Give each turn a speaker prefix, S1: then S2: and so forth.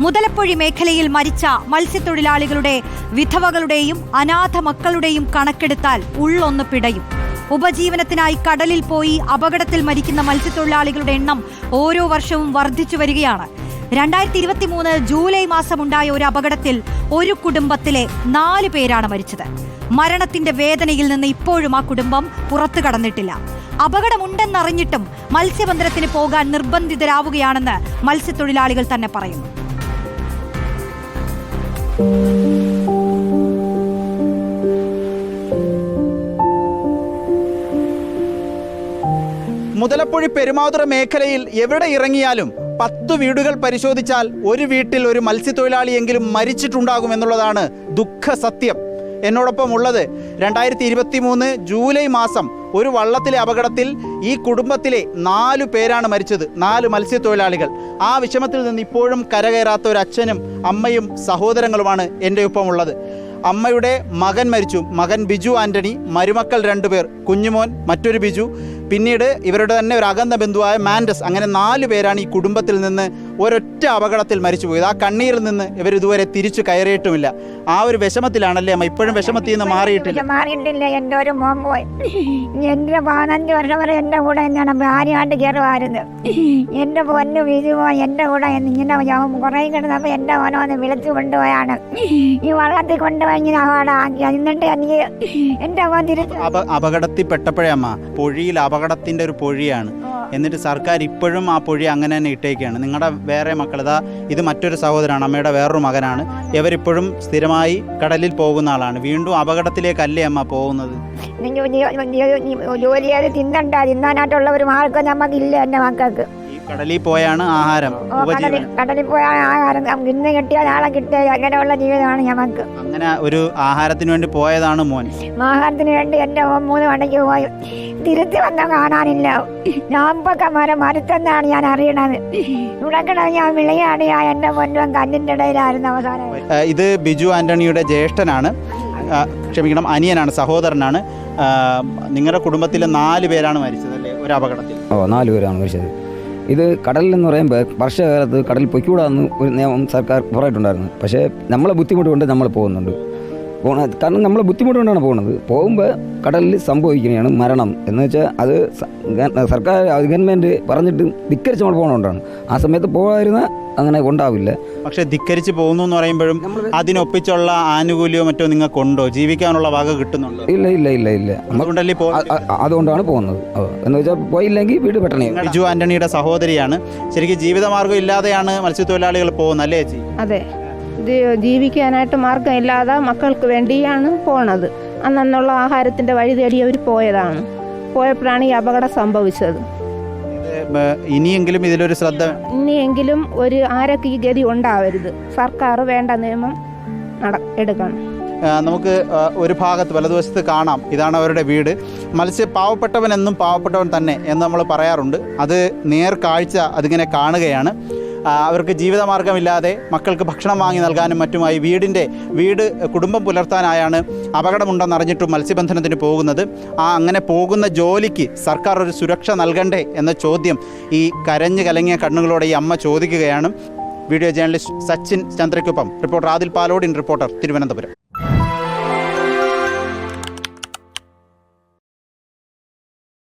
S1: മുതലപ്പൊഴി മേഖലയിൽ മരിച്ച മത്സ്യത്തൊഴിലാളികളുടെ വിധവകളുടെയും അനാഥ മക്കളുടെയും കണക്കെടുത്താൽ ഉള്ളൊന്ന് പിടയും. ഉപജീവനത്തിനായി കടലിൽ പോയി അപകടത്തിൽ മരിക്കുന്ന മത്സ്യത്തൊഴിലാളികളുടെ എണ്ണം ഓരോ വർഷവും വർദ്ധിച്ചു വരികയാണ്. രണ്ടായിരത്തി ഇരുപത്തി മൂന്ന് ജൂലൈ മാസമുണ്ടായ ഒരു അപകടത്തിൽ ഒരു കുടുംബത്തിലെ നാല് പേരാണ് മരിച്ചത്. മരണത്തിന്റെ വേദനയിൽ നിന്ന് ഇപ്പോഴും ആ കുടുംബം പുറത്തു കടന്നിട്ടില്ല. അപകടമുണ്ടെന്നറിഞ്ഞിട്ടും മത്സ്യബന്ധനത്തിന് പോകാൻ നിർബന്ധിതരാവുകയാണെന്ന് മത്സ്യത്തൊഴിലാളികൾ തന്നെ പറയുന്നു.
S2: മുതലപ്പുഴി പെരുമാതുറ മേഖലയിൽ എവിടെ ഇറങ്ങിയാലും പത്ത് വീടുകൾ പരിശോധിച്ചാൽ ഒരു വീട്ടിൽ ഒരു മത്സ്യത്തൊഴിലാളിയെങ്കിലും മരിച്ചിട്ടുണ്ടാകും എന്നുള്ളതാണ് ദുഃഖ സത്യം എന്നോടൊപ്പം ഉള്ളത് രണ്ടായിരത്തി ഇരുപത്തി മൂന്ന് ജൂലൈ മാസം ഒരു വള്ളത്തിലെ അപകടത്തിൽ ഈ കുടുംബത്തിലെ നാലു പേരാണ് മരിച്ചത്. നാല് മത്സ്യത്തൊഴിലാളികൾ. ആ വിഷമത്തിൽ നിന്ന് ഇപ്പോഴും കരകയറാത്ത ഒരു അച്ഛനും അമ്മയും സഹോദരങ്ങളുമാണ് എന്റെ ഒപ്പം ഉള്ളത്. അമ്മയുടെ മകൻ മരിച്ചു. മകൻ ബിജു ആന്റണി മരുമക്കൾ രണ്ടുപേർ. കുഞ്ഞുമോൻ മറ്റൊരു ബിജു. പിന്നീട് ഇവരുടെ തന്നെ ഒരു അകന്ന ബന്ധുവായ മാൻഡസ് അങ്ങനെ നാല് പേരാണ് ഈ കുടുംബത്തിൽ നിന്ന് ഒരൊറ്റ അപകടത്തിൽ മരിച്ചുപോയത് ആ കണ്ണീരിൽ നിന്ന് ഇവർ ഇതുവരെ തിരിച്ചു കയറിയിട്ടുമില്ല. ആ ഒരു വിഷമത്തിലാണല്ലേ അമ്മ? ഇപ്പോഴും വിഷമത്തിൽ നിന്ന് മാറിയിട്ടില്ല.
S3: മാറിയിട്ടില്ല. എന്റെ ഒരു മോൻ പോയി. എന്റെ പതിനഞ്ച് വർഷം വരെ എന്റെ കൂടെ എന്നാണ് ഭാര്യയായിട്ട് കയറുമായിരുന്നു എന്റെ പൊന്നു വീഴുമോ എന്റെ കൂടെ ഇങ്ങനെ കുറേ കിടന്നപ്പോൾ എന്റെ മോനെ വന്ന് വിളിച്ചു കൊണ്ടുപോയാണ്. ഈ വള്ളത്തിൽ കൊണ്ടുപോയി ഇങ്ങനെ അപകടമാക്കി എന്നിട്ട് എനിക്ക് എന്റെ മോൻ തിരിച്ചു
S2: അപ അപകടത്തിൽ പെട്ടപ്പോഴേ അമ്മ പൊഴിയിൽ അപകടത്തിന്റെ ഒരു പൊഴിയാണ്. എന്നിട്ട് സർക്കാർ ഇപ്പോഴും ആ പൊഴി അങ്ങനെ തന്നെ ഇട്ടേക്കാണ്. നിങ്ങളുടെ വേറെ മക്കൾ ഇതാ ഇത് മറ്റൊരു സഹോദരനാണ് അമ്മയുടെ വേറൊരു മകനാണ്. ഇവരിപ്പോഴും സ്ഥിരമായി കടലിൽ പോകുന്ന ആളാണ്. വീണ്ടും അപകടത്തിലേക്കല്ലേ അമ്മ പോകുന്നത്?
S3: ജോലി ചെയ്ത് തിന്നണ്ട. തിന്നാനായിട്ടുള്ള ഒരു മാർഗം നമുക്കില്ല എന്റെ മക്കൾക്ക്.
S2: കടലിൽ പോയാണ് ആഹാരം
S3: കടലിൽ പോയാണ് ആഹാരം ഇന്ന് കിട്ടിയ നാളെ കിട്ടിയ അങ്ങനെയുള്ള ജീവിതമാണ് ഞങ്ങൾക്ക്
S2: അങ്ങനെ ഒരു ആഹാരത്തിന് വേണ്ടി പോയതാണ് മോൻ.
S3: ആഹാരത്തിന് വേണ്ടി എന്റെ മോൻ മൂന്ന് മണിക്ക് പോയി. തിരിച്ചു വന്ന കാണാനില്ല. ഞാമ്പൊക്കെ മരം മരുത്തെന്നാണ് ഞാൻ അറിയണത്. ഇവിടെ ഞാൻ വിളയാണ് ഞാൻ എന്റെ പൊന്നും കല്ലിന്റെ ഇടയിലായിരുന്നു അവസാനം.
S2: ഇത് ബിജു ആന്റണിയുടെ ജ്യേഷ്ഠനാണ്. ക്ഷമിക്കണം അനിയനാണ് സഹോദരനാണ്. നിങ്ങളുടെ കുടുംബത്തിലെ നാല് പേരാണ് മരിച്ചത് അല്ലേ? ഒരു അപകടത്തിൽ.
S4: ഓ നാല് പേരാണ് മരിച്ചത്. ഇത് കടലിൽ എന്ന് പറയുമ്പോൾ വർഷകാലത്ത് കടലിൽ പൊയ്ക്കൂടാന്ന് ഒരു നിയമം സർക്കാർ പറഞ്ഞിട്ടുണ്ടായിരുന്നു. പക്ഷേ നമ്മളെ ബുദ്ധിമുട്ട് കൊണ്ട് നമ്മൾ പോകുന്നുണ്ട്. പോണ കാരണം നമ്മൾ ബുദ്ധിമുട്ടുകൊണ്ടാണ് പോകുന്നത് പോകുമ്പോൾ കടലിൽ സംഭവിക്കുകയാണ് മരണം. എന്ന് വെച്ചാൽ അത് സർക്കാർ ഗവൺമെന്റ് പറഞ്ഞിട്ട് ധിക്കരിച്ച് നമ്മൾ പോകണോണ്ടാണ് ആ സമയത്ത് പോകാതിരുന്ന അങ്ങനെ ഉണ്ടാവില്ല.
S2: പക്ഷേ ധിക്കരിച്ച് പോകുന്നു എന്ന് പറയുമ്പോഴും അതിനൊപ്പിച്ചുള്ള ആനുകൂല്യമോ മറ്റോ നിങ്ങൾക്കുണ്ടോ? ജീവിക്കാനുള്ള വക കിട്ടുന്നുണ്ടോ?
S4: ഇല്ല ഇല്ല ഇല്ല ഇല്ല.
S2: അതുകൊണ്ടല്ലേ
S4: അതുകൊണ്ടാണ് പോകുന്നത്. എന്ന് വെച്ചാൽ പോയില്ലെങ്കിൽ വീട് പെട്ടണേ
S2: ബിജു ആന്റണിയുടെ സഹോദരിയാണ്. ശരിക്കും ജീവിതമാർഗം ഇല്ലാതെയാണ് മത്സ്യത്തൊഴിലാളികൾ പോകുന്നത് അല്ലേ ചേച്ചി?
S5: അതെ. ജീവിക്കാനായിട്ട് മാർഗമില്ലാതെ മക്കൾക്ക് വേണ്ടിയാണ് പോണത്. അന്നുള്ള ആഹാരത്തിന്റെ വഴി തേടി അവർ പോയതാണ്. പോയപ്പോഴാണ് ഈ അപകടം സംഭവിച്ചത്.
S2: ഇനിയെങ്കിലും ഇതിലൊരു ശ്രദ്ധ
S5: ഇനിയെങ്കിലും ഒരു ആരൊക്കെ ഈ ഗതി ഉണ്ടാവരുത്. സർക്കാർ വേണ്ട നിയമം നട എടുക്കണം.
S2: നമുക്ക് ഒരു ഭാഗത്ത് വലതുവശത്ത് കാണാം. ഇതാണ് അവരുടെ വീട്. മത്സ്യ പാവപ്പെട്ടവൻ എന്നും പാവപ്പെട്ടവൻ തന്നെ എന്ന് നമ്മൾ പറയാറുണ്ട്. അത് നേർക്കാഴ്ച അതിങ്ങനെ കാണുകയാണ്. അവർക്ക് ജീവിതമാർഗമില്ലാതെ മക്കൾക്ക് ഭക്ഷണം വാങ്ങി നൽകാനും മറ്റുമായി വീടിന്റെ വീട് കുടുംബം പുലർത്താനായാണ് അപകടമുണ്ടെന്നറിഞ്ഞിട്ടും മത്സ്യബന്ധനത്തിന് പോകുന്നത്. ആ അങ്ങനെ പോകുന്ന ജോലിക്ക് സർക്കാർ ഒരു സുരക്ഷ നൽകണ്ടേ എന്ന ചോദ്യം ഈ കരഞ്ഞു കലങ്ങിയ കണ്ണുകളോടെ ഈ അമ്മ ചോദിക്കുകയാണ്. വീഡിയോ ജേർണലിസ്റ്റ് സച്ചിൻ ചന്ദ്രയ്ക്കൊപ്പം റിപ്പോർട്ടർ ആദിൽ പാലോഡിൻ റിപ്പോർട്ടർ തിരുവനന്തപുരം.